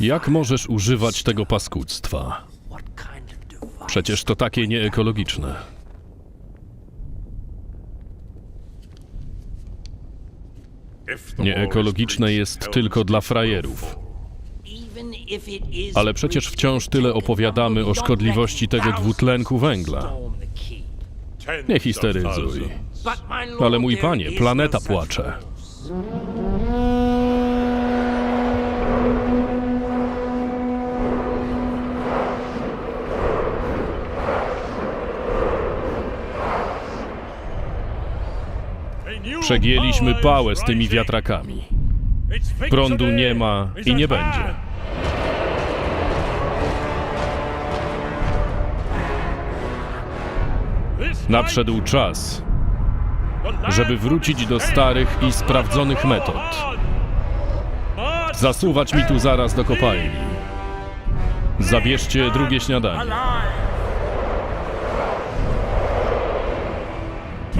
Jak możesz używać tego paskudztwa? Przecież to takie nieekologiczne. Nieekologiczne jest tylko dla frajerów. Ale przecież wciąż tyle opowiadamy o szkodliwości tego dwutlenku węgla. Nie histeryzuj. Ale mój panie, planeta no such płacze. Przegięliśmy pałę z tymi wiatrakami. Prądu nie ma i nie będzie. Nadszedł czas, żeby wrócić do starych i sprawdzonych metod. Zasuwać mi tu zaraz do kopalni. Zabierzcie drugie śniadanie.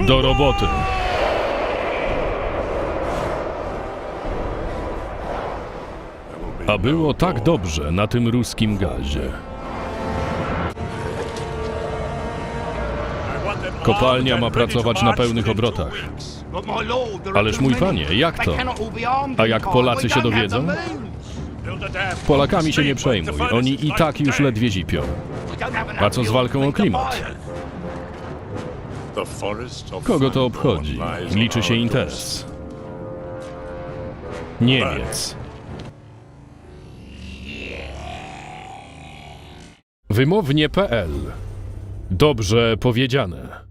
Do roboty. A było tak dobrze na tym ruskim gazie. Kopalnia ma pracować na pełnych obrotach. Ależ mój panie, jak to? A jak Polacy się dowiedzą? Polakami się nie przejmuj, oni i tak już ledwie zipią. A co z walką o klimat? Kogo to obchodzi? Liczy się interes. Niemiec. Wymownie.pl Dobrze powiedziane.